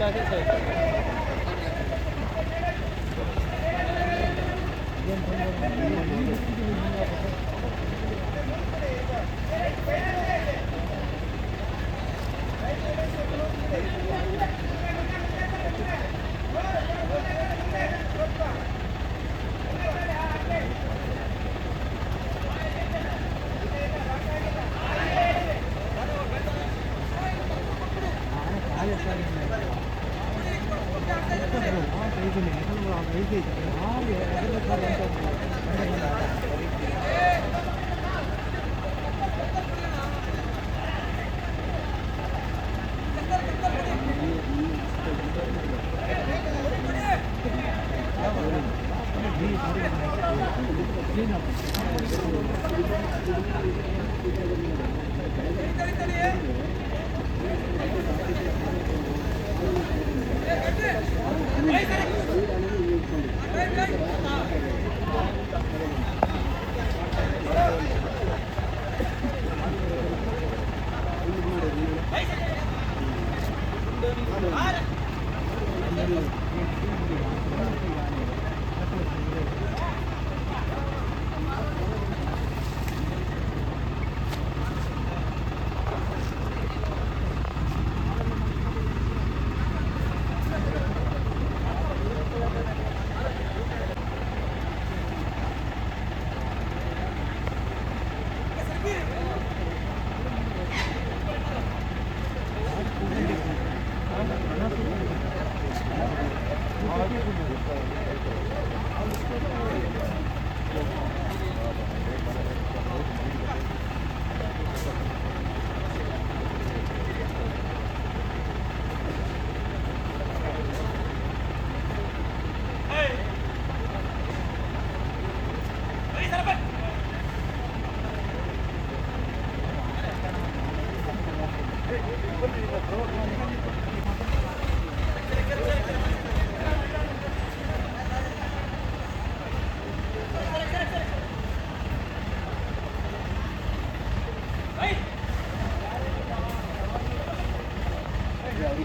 Gracias. 이거매달아왜이렇게잘해 요？ 아, 왜이렇게잘 안？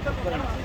¿Qué?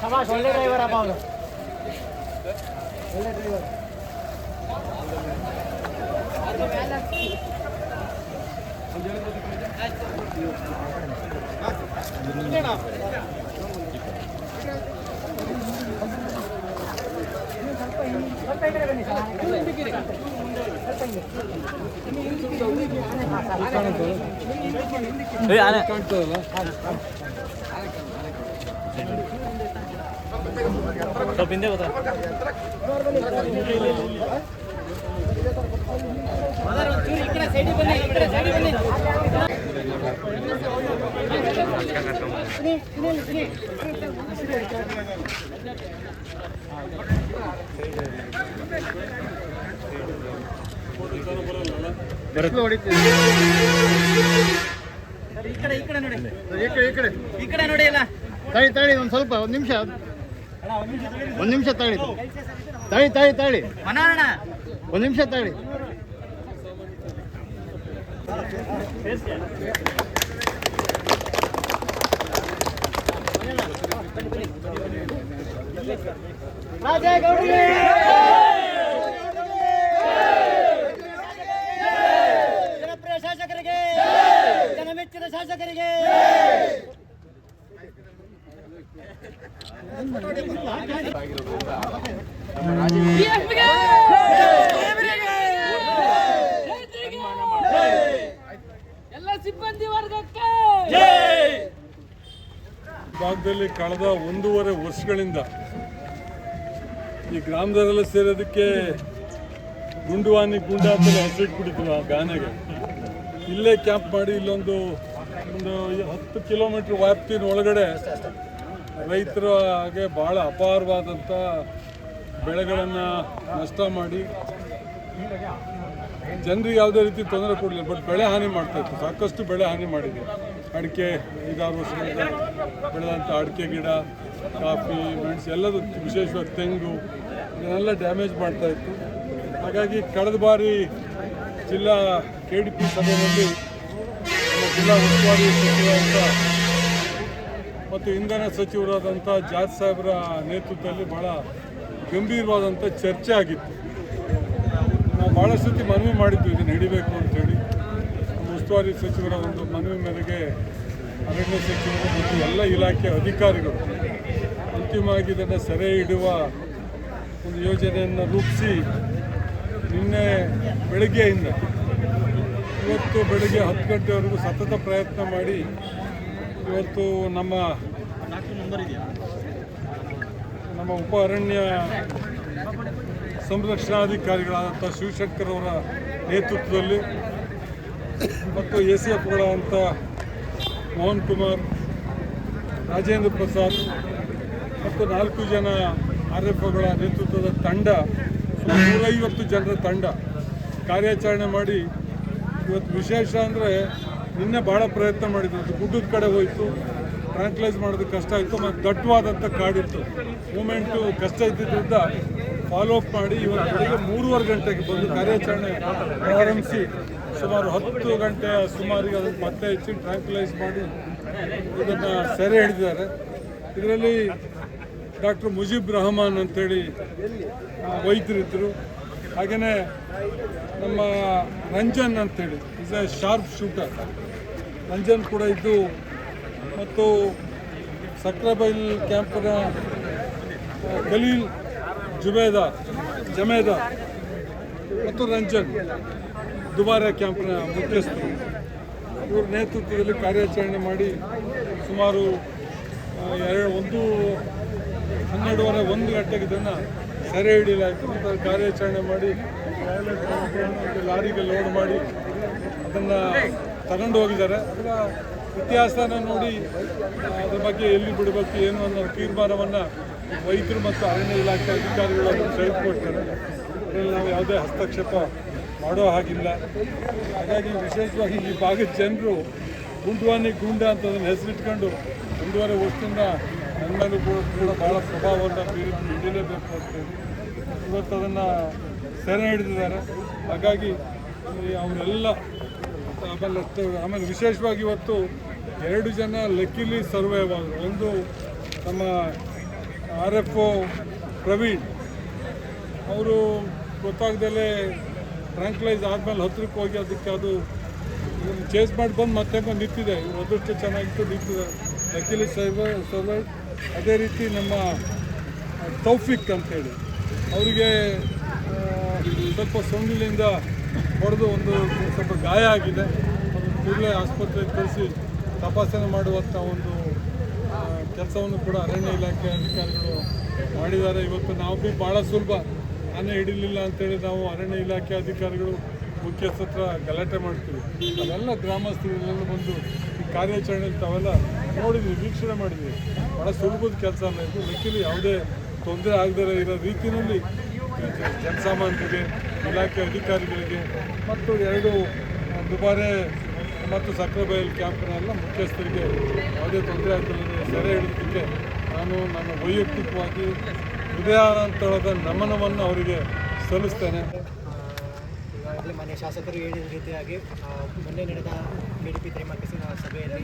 ಶಬಾಷ್ ಒಳ್ಳೆ driver ಅಪ್ಪ ಅವನು ಒಳ್ಳೆ ಡ್ರೈವರ್ ಸ್ವಲ್ಪ ಈ ಕಡೆ ಬನ್ನಿ ಸರ್. ಸ್ವಲ್ಪ ಹಿಂದೆ ಗೊತ್ತಾ ಈ ಕಡೆ ಈ ಕಡೆ ನೋಡಿ ಈ ಕಡೆ ಈ ಕಡೆ ಈ ಕಡೆ ನೋಡಿ ಅಲ್ಲ. ತಾಳಿ ತಾಳಿ ಒಂದು ಸ್ವಲ್ಪ ಒಂದು ನಿಮಿಷ. ಒಂದು ನಿಮಿಷ ತಾಳಿ ತಾಳಿ ತಾಳಿ ತಾಳಿ ಒಂದು ನಿಮಿಷ ತಾಳಿ ಜನಪ್ರಿಯ ಶಾಸಕರಿಗೆ ಜನಮೆಚ್ಚಿನ ಶಾಸಕರಿಗೆ. ಎಲ್ಲ ಸಿಬ್ಬಂದಿ ವರ್ಗಕ್ಕೆ! ಭಾಗದಲ್ಲಿ ಕಳೆದ ಒಂದೂವರೆ ವರ್ಷಗಳಿಂದ ಈ ಗ್ರಾಮದವರೆಲ್ಲ ಸೇರೋದಕ್ಕೆ ಗುಂಡುವಾನಿ ಗುಂಡ ಅಂತ ಹೆಸರಿಟ್ಬಿಟ್ಟಿದ್ವಿ ಆ ಗಾನೆಗೆ. ಇಲ್ಲೇ ಕ್ಯಾಂಪ್ ಮಾಡಿ ಇಲ್ಲೊಂದು ಒಂದು ಹತ್ತು ಕಿಲೋಮೀಟ್ರ್ ವ್ಯಾಪ್ತಿನ ಒಳಗಡೆ ರೈತರ ಹಾಗೆ ಭಾಳ ಅಪಾರವಾದಂಥ ಬೆಳೆಗಳನ್ನು ನಷ್ಟ ಮಾಡಿ ಜನರಿಗೆ ಯಾವುದೇ ರೀತಿ ತೊಂದರೆ ಕೊಡಲಿಲ್ಲ ಬಟ್ ಬೆಳೆ ಹಾನಿ ಮಾಡ್ತಾ ಇತ್ತು. ಸಾಕಷ್ಟು ಬೆಳೆ ಹಾನಿ ಮಾಡಿದೆ. ಅಡಿಕೆ ಐದಾರು ವರ್ಷಗಳಿಂದ ಬೆಳೆದಂಥ ಅಡಿಕೆ ಗಿಡ, ಕಾಫಿ, ಮೆಣಸು, ಎಲ್ಲದೂ ವಿಶೇಷವಾಗಿ ತೆಂಗು, ಇದನ್ನೆಲ್ಲ ಡ್ಯಾಮೇಜ್ ಮಾಡ್ತಾ ಇತ್ತು. ಹಾಗಾಗಿ ಕಳೆದ ಬಾರಿ ಜಿಲ್ಲಾ ಕೆ ಡಿ ಪಿ ಸಭೆಯಲ್ಲಿ ಜಿಲ್ಲಾ ಉಸ್ತುವಾರಿ ಸಚಿವರಾದಂಥ ಮತ್ತು ಇಂಧನ ಸಚಿವರಾದಂಥ ಜಾರ್ಜ್ ಸಾಹೇಬರ ನೇತೃತ್ವದಲ್ಲಿ ಭಾಳ ಗಂಭೀರವಾದಂಥ ಚರ್ಚೆ ಆಗಿತ್ತು. ನಾವು ಭಾಳಷ್ಟು ಸತಿ ಮನವಿ ಮಾಡಿದ್ದು ಇದನ್ನು ಹಿಡಿಬೇಕು ಅಂತೇಳಿ ಉಸ್ತುವಾರಿ ಸಚಿವರ ಒಂದು ಮನವಿ ಮೇರೆಗೆ ಅರಣ್ಯ ಸಚಿವರು ಮತ್ತು ಎಲ್ಲ ಇಲಾಖೆ ಅಧಿಕಾರಿಗಳು ಅಂತಿಮವಾಗಿ ಇದನ್ನು ಸೆರೆ ಹಿಡುವ ಒಂದು ಯೋಜನೆಯನ್ನು ರೂಪಿಸಿ ನಿನ್ನೆ ಬೆಳಗ್ಗೆಯಿಂದ, ಇವತ್ತು ಬೆಳಗ್ಗೆ ಹತ್ತು ಗಂಟೆವರೆಗೂ ಸತತ ಪ್ರಯತ್ನ ಮಾಡಿ ಇವತ್ತು ನಮ್ಮ ನಮ್ಮ ಉಪ ಅರಣ್ಯ ಸಂರಕ್ಷಣಾಧಿಕಾರಿಗಳಾದಂಥ ಶಿವಶಂಕರ್ ಅವರ ನೇತೃತ್ವದಲ್ಲಿ ಮತ್ತು ಎ ಸಿ ಎಫ್ಗಳಾದಂಥ ಮೋಹನ್ ಕುಮಾರ್, ರಾಜೇಂದ್ರ ಪ್ರಸಾದ್ ಮತ್ತು ನಾಲ್ಕು ಜನ ಆರ್ ಎಫ್ ಒಗಳ ನೇತೃತ್ವದ ತಂಡ ನೂರೈವತ್ತು ಜನರ ತಂಡ ಕಾರ್ಯಾಚರಣೆ ಮಾಡಿ. ಇವತ್ತು ವಿಶೇಷ ಅಂದರೆ ನಿನ್ನೆ ಭಾಳ ಪ್ರಯತ್ನ ಮಾಡಿದ್ರು. ಗುಡ್ಡದ ಕಡೆ ಹೋಯಿತು ಟ್ರಾಂಕ್ಲೈಸ್ ಮಾಡೋದಕ್ಕೆ ಕಷ್ಟ ಆಯಿತು, ಮತ್ತು ದಟ್ಟವಾದಂಥ ಕಾಡಿತ್ತು. ಮೂಮೆಂಟು ಕಷ್ಟ ಇದ್ದಿದ್ದರಿಂದ ಫಾಲೋ ಅಪ್ ಮಾಡಿ ಇವತ್ತು ಬೆಳಿಗ್ಗೆ ಮೂರುವರೆ ಗಂಟೆಗೆ ಬಂದು ಕಾರ್ಯಾಚರಣೆ ಪ್ರಾರಂಭಿಸಿ, ಸುಮಾರು ಹತ್ತು ಗಂಟೆ ಸುಮಾರಿಗೆ ಅದನ್ನು ಪತ್ತೆ ಹಚ್ಚಿ ಟ್ರಾಂಕ್ಲೈಸ್ ಮಾಡಿ ಇದನ್ನು ಸೆರೆ ಹಿಡಿದಿದ್ದಾರೆ. ಇದರಲ್ಲಿ ಡಾಕ್ಟರ್ ಮುಜೀಬ್ ರಹಮಾನ್ ಅಂಥೇಳಿ ವೈದ್ಯರಿದ್ದರು. ಹಾಗೆಯೇ ನಮ್ಮ ರಂಜನ್ ಅಂತೇಳಿ is a sharp shooter Ranjan ಕೂಡ ಇದ್ದು ಮತ್ತು ಸಕ್ರಬೈಲ್ ಕ್ಯಾಂಪ್ನ ಖಲೀಲ್ ಜುಬೇದಾರ್, ಜಮೇದಾರ್ ಮತ್ತು ರಂಜನ್ ದುಬಾರ ಕ್ಯಾಂಪ್ನ ಮುಖ್ಯಸ್ಥರು. ಇವ್ರ ನೇತೃತ್ವದಲ್ಲಿ ಕಾರ್ಯಾಚರಣೆ ಮಾಡಿ ಸುಮಾರು ಎರಡು, ಒಂದು, ಹನ್ನೆರಡುವರೆ, ಒಂದು ಗಂಟೆಗೆ ಇದನ್ನು ಸೆರೆ ಹಿಡಿಯಲಾಯಿತು ಮತ್ತು ಕಾರ್ಯಾಚರಣೆ ಮಾಡಿ ಲಾರಿಗೆ ಲೋಡ್ ಮಾಡಿ ಅದನ್ನು ತಗೊಂಡು ಹೋಗಿದ್ದಾರೆ. ಅದರ ಇತಿಹಾಸನ ನೋಡಿ, ಅದ್ರ ಬಗ್ಗೆ ಎಲ್ಲಿ ಬಿಡಬೇಕು, ಏನು ಅನ್ನೋ ತೀರ್ಮಾನವನ್ನು ವೈದ್ಯರು ಮತ್ತು ಅರಣ್ಯ ಇಲಾಖೆ ಅಧಿಕಾರಿಗಳು ಅದನ್ನು ಅದರಲ್ಲಿ ನಾವು ಯಾವುದೇ ಹಸ್ತಕ್ಷೇಪ ಮಾಡೋ ಹಾಗಿಲ್ಲ. ಹಾಗಾಗಿ ವಿಶೇಷವಾಗಿ ಈ ಭಾಗದ ಜನರು ಗುಂಡ್ವಾನಿ ಗುಂಡ ಅಂತ ಅದನ್ನು ಹೆಸರಿಟ್ಕೊಂಡು ಒಂದೂವರೆ ವರ್ಷದಿಂದ ನನ್ನ ಕೂಡ ಕೂಡ ಭಾಳ ಪ್ರಭಾವವನ್ನು ಬೀರಿದ್ದು ಹಿಡಿಯಲೇಬೇಕು ಅಂತೇಳಿ ಇವತ್ತು ಅದನ್ನು ಸೆರೆ ಹಿಡಿದಿದ್ದಾರೆ. ಹಾಗಾಗಿ ಅವರೆಲ್ಲ ಆಮೇಲೆ ಆಮೇಲೆ ವಿಶೇಷವಾಗಿ ಇವತ್ತು ಎರಡು ಜನ ಲಕ್ಕಿಲಿ ಸರ್ವೈವ್ ಆದರು. ಒಂದು ನಮ್ಮ ಆರ್ ಎಫ್ ಒ ಪ್ರವೀಣ್. ಅವರು ಗೊತ್ತಾಗ್ದಲೇ ಟ್ರಾಂಕ್ಲೈಸ್ ಆದಮೇಲೆ ಹತ್ತಿರಕ್ಕೆ ಹೋಗಿ ಅದಕ್ಕೆ ಅದು ಚೇಸ್ ಮಾಡಿ ಬಂದು ಮತ್ತೆ ಬಂದು ನಿಂತಿದೆ. ಇವರು ಅದೃಷ್ಟ ಚೆನ್ನಾಗಿತ್ತು ನಿಂತಿದೆ. ಲಕ್ಕಿಲಿ ಸರ್ವೈ, ಸರ್ವೈವ್. ಅದೇ ರೀತಿ ನಮ್ಮ ತೌಫಿಕ್ ಅಂತೇಳಿ ಅವರಿಗೆ ಸ್ವಲ್ಪ ಸೊಂಡಿಲಿಂದ ಹೊಡೆದು ಒಂದು ಸ್ವಲ್ಪ ಗಾಯ ಆಗಿದೆ. ಕೂಡಲೇ ಆಸ್ಪತ್ರೆಗೆ ಕಳಿಸಿ ತಪಾಸಣೆ ಮಾಡುವಂಥ ಒಂದು ಕೆಲಸವನ್ನು ಕೂಡ ಅರಣ್ಯ ಇಲಾಖೆ ಅಧಿಕಾರಿಗಳು ಮಾಡಿದ್ದಾರೆ. ಇವತ್ತು ನಾವು ಭೀ ಭಾಳ ಸುಲಭ ಆನೆ ಹಿಡಿಲಿಲ್ಲ ಅಂತೇಳಿ ನಾವು ಅರಣ್ಯ ಇಲಾಖೆ ಅಧಿಕಾರಿಗಳು ಮುಖ್ಯಸ್ಥತ್ರ ಗಲಾಟೆ ಮಾಡ್ತೀವಿ. ಅವೆಲ್ಲ ಗ್ರಾಮಸ್ಥರೆಲ್ಲ ಬಂದು ಈ ಕಾರ್ಯಾಚರಣೆ ತಾವೆಲ್ಲ ನೋಡಿದ್ವಿ ವೀಕ್ಷಣೆ ಮಾಡಿದ್ವಿ ಬಹಳ ಸುಲಭದ ಕೆಲಸ ಇದು ಲೆಕ್ಕಲಿ ಯಾವುದೇ ತೊಂದರೆ ಆಗದೇ ಇರೋ ರೀತಿಯಲ್ಲಿ ಜನಸಾಮಾನ್ಯರಿಗೆ, ಇಲಾಖೆ ಅಧಿಕಾರಿಗಳಿಗೆ ಮತ್ತು ಎರಡು ದುಬಾರೆ ಮತ್ತು ಸಕ್ರೆಬೈಲ್ ಕ್ಯಾಂಪ್ನ ಎಲ್ಲ ಮುಖ್ಯಸ್ಥರಿಗೆ ಯಾವುದೇ ತೊಂದರೆ ಆಗ್ತಿಲ್ಲದೆ ಸೆರೆ ಹಿಡಿದಕ್ಕೆ ನಾನು ನನ್ನ ವೈಯಕ್ತಿಕವಾಗಿ ಹೃದಯಾನಂತರದ ನಮನವನ್ನು ಅವರಿಗೆ ಸಲ್ಲಿಸ್ತೇನೆ. ಈಗಾಗಲೇ ಮಾನ್ಯ ಶಾಸಕರು ಹೇಳಿದ ರೀತಿಯಾಗಿ ಮೊನ್ನೆ ನಡೆದ ಕೆ ಡಿ ಪಿ ತ್ರೈಮಾಸಿಕ ಸಭೆಯಲ್ಲಿ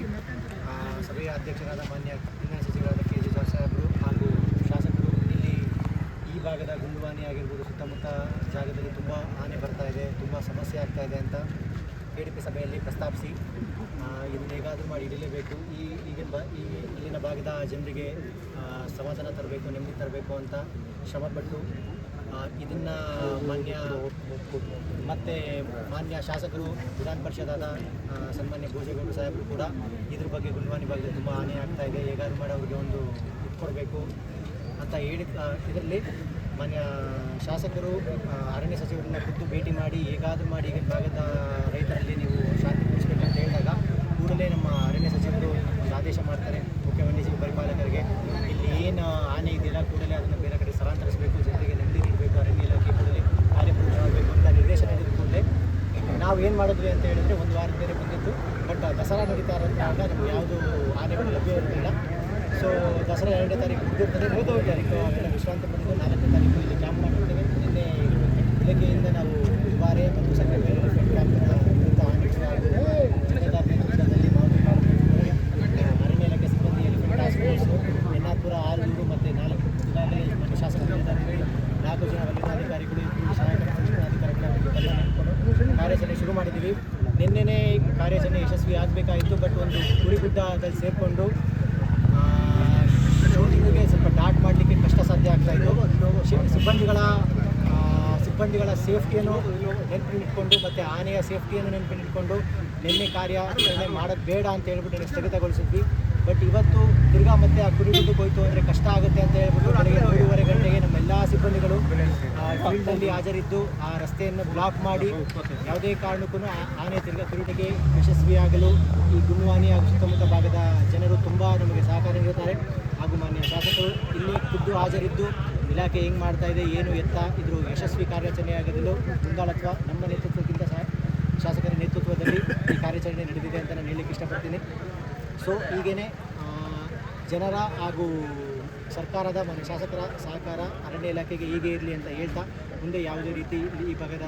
ಸಭೆಯ ಅಧ್ಯಕ್ಷರಾದ ಮಾನ್ಯ ಇಂಧನ ಸಚಿವರಾದ ಕೆ ಜೆ ಜಾರ್ಜ್ ಸಾಹೇಬರು ಹಾಗೂ ಶಾಸಕರು. ಇಲ್ಲಿ ಈ ಭಾಗದ ಗುಂಡುವಾನಿ ಆಗಿರ್ಬೋದು ಸುತ್ತಮುತ್ತ ಜಾಗದಲ್ಲಿ ತುಂಬ ಹಾನಿ ಬರ್ತಾ ಇದೆ ತುಂಬ ಸಮಸ್ಯೆ ಆಗ್ತಾ ಇದೆ ಅಂತ ಕೆ ಡಿ ಪಿ ಸಭೆಯಲ್ಲಿ ಪ್ರಸ್ತಾಪಿಸಿ ಇದನ್ನು ಹೇಗಾದರೂ ಮಾಡಿ ಹಿಡಿಲೇಬೇಕು ಈ ಈಗಿನ ಬ ಈ ಇಲ್ಲಿನ ಭಾಗದ ಜನರಿಗೆ ಸಮಾಧಾನ ತರಬೇಕು ನೆಮ್ಮದಿ ತರಬೇಕು ಅಂತ ಶ್ರಮಪಟ್ಟು ಇದನ್ನು ಮಾನ್ಯ ಮತ್ತು ಮಾನ್ಯ ಶಾಸಕರು ವಿಧಾನ ಪರಿಷದಾದ ಆ, ಸನ್ಮಾನ್ಯ ಭೋಜೇಗೌಡ ಸಾಹೇಬರು ಕೂಡ ಇದ್ರ ಬಗ್ಗೆ ಭಾಗದಲ್ಲಿ ತುಂಬ ಹಾನಿ ಆಗ್ತಾ ಇದೆ. ಹೇಗಾದ್ರು ಮಾಡಿ ಅವ್ರಿಗೆ ಒಂದು ಇದು ಕೊಡಬೇಕು ಅಂತ ಹೇಳಿ ಇದರಲ್ಲಿ ಮಾನ್ಯ ಶಾಸಕರು ಅರಣ್ಯ ಸಚಿವರನ್ನ ಖುದ್ದು ಭೇಟಿ ಮಾಡಿ, ಹೇಗಾದರೂ ಮಾಡಿ ಈಗಿನ ಭಾಗದ ರೈತರಲ್ಲಿ ನೀವು ಶಾಂತಿ ಅಂತ ಹೇಳಿದಾಗ ಕೂಡಲೇ ನಮ್ಮ ಅರಣ್ಯ ಸಚಿವರು ಆದೇಶ ಮಾಡ್ತಾರೆ. ಮುಖ್ಯ ವನ್ಯಜೀವಿ ಪರಿಪಾಲಕರಿಗೆ, ಇಲ್ಲಿ ಏನು ಆನೆ ಇದೆಯಲ್ಲ ಕೂಡಲೇ ಅದನ್ನು ಬೇರೆ ಕಡೆ ಸ್ಥಳಾಂತರಿಸಬೇಕು ಜೊತೆಗೆ ನೆಮ್ಮದಿ ನೀಡಬೇಕು, ಅರಣ್ಯ ಇಲಾಖೆ ಕೂಡಲೇ ಕಾರ್ಯಪೂರ್ಣವಾಗಬೇಕು ಅಂತ ನಿರ್ದೇಶನ ನೀಡಿದ ಕೂಡಲೇ ನಾವು ಏನು ಮಾಡಿದ್ವಿ ಅಂತ ಹೇಳಿದ್ರೆ ಒಂದು ವಾರದ ಬೇರೆ ಬಟ್ ದಸರಾ ನಡೀತಾ ಇರೋದ್ರಿಂದ ನಮ್ಗೆ ಯಾವುದು ಆನೆಗಳು ಲಭ್ಯ ಇರಲಿಲ್ಲ ಸೊ ದಸರಾ ಎರಡನೇ ತಾರೀಕು ಮುಗಿದಿರ್ತದೆ ಮೂರನೇ ತಾರೀಕು ಅವೆಲ್ಲ ವಿಶ್ರಾಂತಿ ಪಡೆದು ನಾಲ್ಕನೇ ತಾರೀಕು ಇಲ್ಲಿ ಕ್ಯಾಂಪ್ ಮಾಡಿರ್ತೇವೆ ನಿನ್ನೆ ಬೆಳಗ್ಗೆಯಿಂದ ನಾವು ದುಬಾರೆ ಮತ್ತು ಸಕ್ಕರೆ ಮೇಲೆ ಕ್ಯಾಂಪಿನ ವಿರುದ್ಧ ಆನೆಗಳು ಹಾಗೂ ಜಿಲ್ಲೆದಾರ್ ನೇತೃತ್ವದಲ್ಲಿ ನಾವು ಅರಣ್ಯ ಇಲಾಖೆ ಸಿಬ್ಬಂದಿ elephant task force Ennapura Alur ಮತ್ತು ನಾಲ್ಕು ಈಗಾಗಲೇ ನಮ್ಮ ಶಾಸಕ ವಲಯಾಧಿಕಾರಿ ನಾಲ್ಕು ಜನ ವಲಯಾಧಿಕಾರಿಗಳು ಇಬ್ಬರು ಸಹಾಯಕ ಸಂರಕ್ಷಣಾಧಿಕಾರಿಗಳ ಒಂದು ತಂಡ ಮಾಡಿಕೊಂಡು ಕಾರ್ಯಾಚರಣೆ ಶುರು ಮಾಡಿದ್ದೀವಿ ನಿನ್ನೆನೇ ಕಾರ್ಯಾಚರಣೆ ಯಶಸ್ವಿ ಆಗಬೇಕಾಯಿತು ಬಟ್ ಒಂದು ಗುರಿಗುಡ್ಡದಲ್ಲಿ ಸೇರಿಕೊಂಡು ಶೂಟಿಂಗಿಗೆ ಸ್ವಲ್ಪ ಡಾಟ್ ಮಾಡಲಿಕ್ಕೆ ಕಷ್ಟ ಸಾಧ್ಯ ಆಗ್ತಾ ಇತ್ತು ಸಿಬ್ಬಂದಿಗಳ ಸಿಬ್ಬಂದಿಗಳ ಸೇಫ್ಟಿಯನ್ನು ನೆನಪಿನಿಟ್ಕೊಂಡು, ಮತ್ತು ಆನೆಯ ಸೇಫ್ಟಿಯನ್ನು ನೆನಪಿನಿಟ್ಕೊಂಡು, ನಿನ್ನೆ ಕಾರ್ಯಾಚರಣೆ ಮಾಡೋದು ಬೇಡ ಅಂತ ಹೇಳ್ಬಿಟ್ಟು ನನಗೆ ಸ್ಥಗಿತಗೊಳಿಸಿದ್ವಿ. ಬಟ್ ಇವತ್ತು ತಿರ್ಗಾ ಮತ್ತೆ ಆ ಗುರಿಗುಡ್ಡಕ್ಕೆ ಹೋಯಿತು ಅಂದರೆ ಕಷ್ಟ ಆಗುತ್ತೆ ಅಂತ ಹೇಳ್ಬಿಟ್ಟು ನನಗೆ ಮೂರುವರೆ ಗಂಟೆಗೆ ನಮ್ಮ ಎಲ್ಲ ಸಿಬ್ಬಂದಿಗಳು ಫೀಲ್ಡಲ್ಲಿ ಹಾಜರಿದ್ದು ಆ ರಸ್ತೆಯನ್ನು ಬ್ಲಾಕ್ ಮಾಡಿ ಯಾವುದೇ ಕಾರಣಕ್ಕೂ ಆನೆ ತಿರ್ಗ ತಿರುಗಿಗೆ ಯಶಸ್ವಿಯಾಗಲು ಈ ಗುಣವಾನಿ ಹಾಗೂ ಸುತ್ತಮುತ್ತ ಭಾಗದ ಜನರು ತುಂಬ ನಮಗೆ ಸಹಕಾರ ನೀಡುತ್ತಾರೆ. ಹಾಗೂ ಮಾನ್ಯ ಶಾಸಕರು ಇಲ್ಲಿ ಖುದ್ದು ಹಾಜರಿದ್ದು ಇಲಾಖೆ ಹೆಂಗೆ ಮಾಡ್ತಾ ಇದೆ, ಏನು ಎತ್ತ, ಇದ್ರ ಯಶಸ್ವಿ ಕಾರ್ಯಾಚರಣೆಯಾಗಲು ಮುಂದಾಳತ್ವ ನಮ್ಮ ನೇತೃತ್ವಕ್ಕಿಂತ ಸಹ ಶಾಸಕರ ನೇತೃತ್ವದಲ್ಲಿ ಈ ಕಾರ್ಯಾಚರಣೆ ನಡೆದಿದೆ ಅಂತ ನಾನು ಹೇಳಲಿಕ್ಕೆ ಇಷ್ಟಪಡ್ತೀನಿ. ಸೊ ಹೀಗೇ ಜನರ ಹಾಗೂ ಸರ್ಕಾರದ ಮತ್ತು ಶಾಸಕರ ಸಹಕಾರ ಅರಣ್ಯ ಇಲಾಖೆಗೆ ಹೀಗೆ ಇರಲಿ ಅಂತ ಹೇಳ್ತಾ ಮುಂದೆ ಯಾವುದೇ ರೀತಿ ಈ ಭಾಗದ